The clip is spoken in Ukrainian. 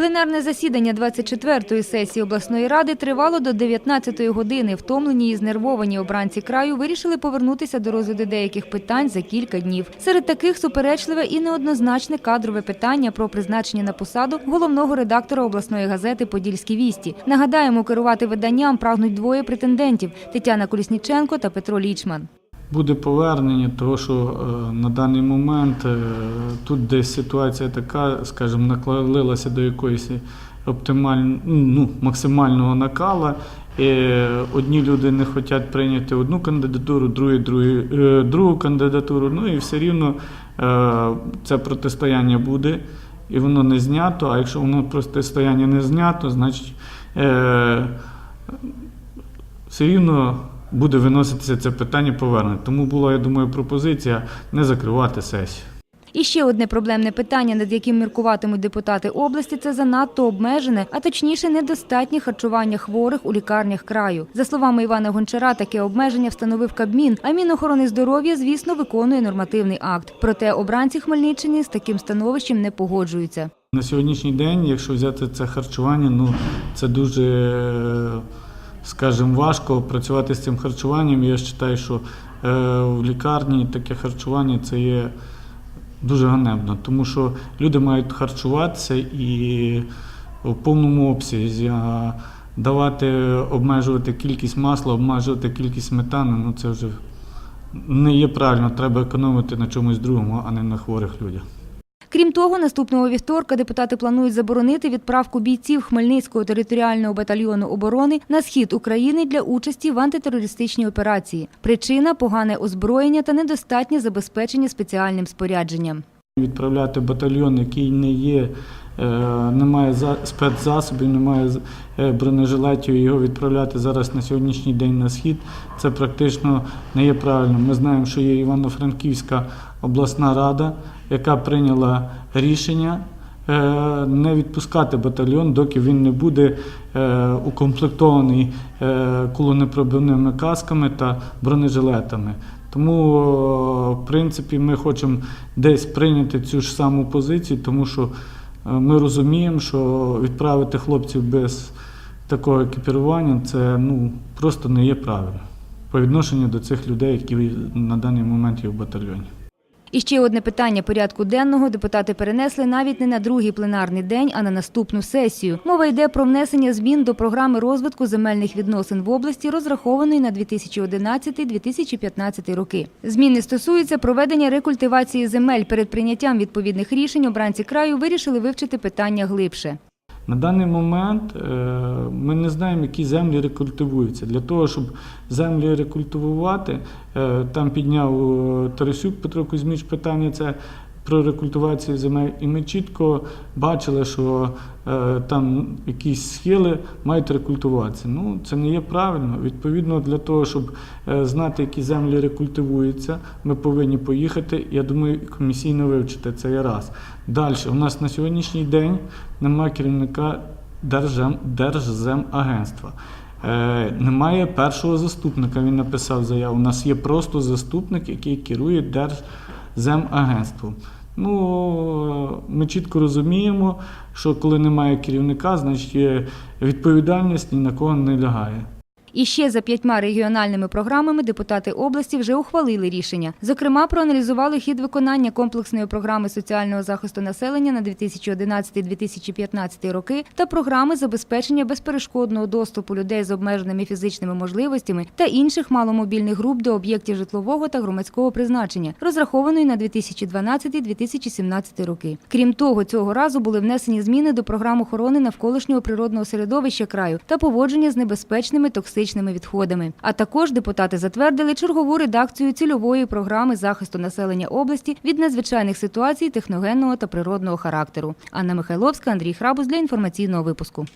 Пленарне засідання 24-ї сесії обласної ради тривало до 19-ї години. Втомлені і знервовані обранці краю вирішили повернутися до розгляду деяких питань за кілька днів. Серед таких суперечливе і неоднозначне кадрове питання про призначення на посаду головного редактора обласної газети Подільські вісті. Нагадаємо, керувати виданням прагнуть двоє претендентів – Тетяна Колісніченко та Петро Лічман. Буде повернення, тому що е, на даний момент е, тут десь ситуація така, скажімо, наклалилася до якоїсь оптималь... ну, максимального накала. І одні люди не хочуть прийняти одну кандидатуру, другі, другі, е, другу кандидатуру. Ну і все рівно це протистояння буде, і воно не знято. А якщо воно протистояння не знято, значить все рівно буде виноситися це питання повернення. Тому була, я думаю, пропозиція не закривати сесію. І ще одне проблемне питання, над яким міркуватимуть депутати області, це занадто обмежене, а точніше недостатнє харчування хворих у лікарнях краю. За словами Івана Гончара, таке обмеження встановив Кабмін, а Мінохорони здоров'я, звісно, виконує нормативний акт. Проте обранці Хмельниччини з таким становищем не погоджуються. На сьогоднішній день, якщо взяти це харчування, ну це дуже, е, скажімо, важко працювати з цим харчуванням. Я вважаю, що е, в лікарні таке харчування це є дуже ганебно, тому що люди мають харчуватися і в повному обсязі. А давати, обмежувати кількість масла, обмежувати кількість сметани, ну це вже не є правильно. Треба економити на чомусь другому, а не на хворих людях. Крім того, наступного вівторка депутати планують заборонити відправку бійців Хмельницького територіального батальйону оборони на схід України для участі в антитерористичній операції. Причина погане озброєння та недостатнє забезпечення спеціальним спорядженням. Відправляти батальйон, який не є, е, не має за- спецзасобів, не має з- е, бронежилетів, його відправляти зараз на сьогоднішній день на схід, це практично не є правильно. Ми знаємо, що є Івано-Франківська обласна рада, яка прийняла рішення е, не відпускати батальйон, доки він не буде е, укомплектований е, кулонепробивними касками та бронежилетами. Тому, в принципі, ми хочемо десь прийняти цю ж саму позицію, тому що ми розуміємо, що відправити хлопців без такого екіпірування це ну, просто не є правильно по відношенню до цих людей, які на даний момент є в батальйоні. І ще одне питання порядку денного депутати перенесли навіть не на другий пленарний день, а на наступну сесію. Мова йде про внесення змін до програми розвитку земельних відносин в області, розрахованої на 2011-2015 роки. Зміни стосуються проведення рекультивації земель. Перед прийняттям відповідних рішень обранці краю вирішили вивчити питання глибше. На даний момент е, ми не знаємо, які землі рекультивуються. Для того, щоб землі рекультивувати, е, там підняв е, Тарасюк Петро Кузьміч питання це про рекультивацію земель, і ми чітко бачили, що е, там якісь схили мають рекультуватися. Ну, це не є правильно. Відповідно, для того, щоб е, знати, які землі рекультивуються, ми повинні поїхати. Я думаю, комісійно вивчити це є раз. Далі, у нас на сьогоднішній день немає керівника Держзем, Держземагентства. Е, немає першого заступника, він написав заяву. У нас є просто заступник, який керує Держземагентством. Ну, ми чітко розуміємо, що коли немає керівника, значить відповідальність ні на кого не лягає. І ще за п'ятьма регіональними програмами депутати області вже ухвалили рішення. Зокрема, проаналізували хід виконання комплексної програми соціального захисту населення на 2011-2015 роки та програми забезпечення безперешкодного доступу людей з обмеженими фізичними можливостями та інших маломобільних груп до об'єктів житлового та громадського призначення, розрахованої на 2012-2017 роки. Крім того, цього разу були внесені зміни до програм охорони навколишнього природного середовища краю та поводження з небезпечними токсичними відходами. А також депутати затвердили чергову редакцію цільової програми захисту населення області від надзвичайних ситуацій техногенного та природного характеру. Анна Михайловська, Андрій Храбус для інформаційного випуску.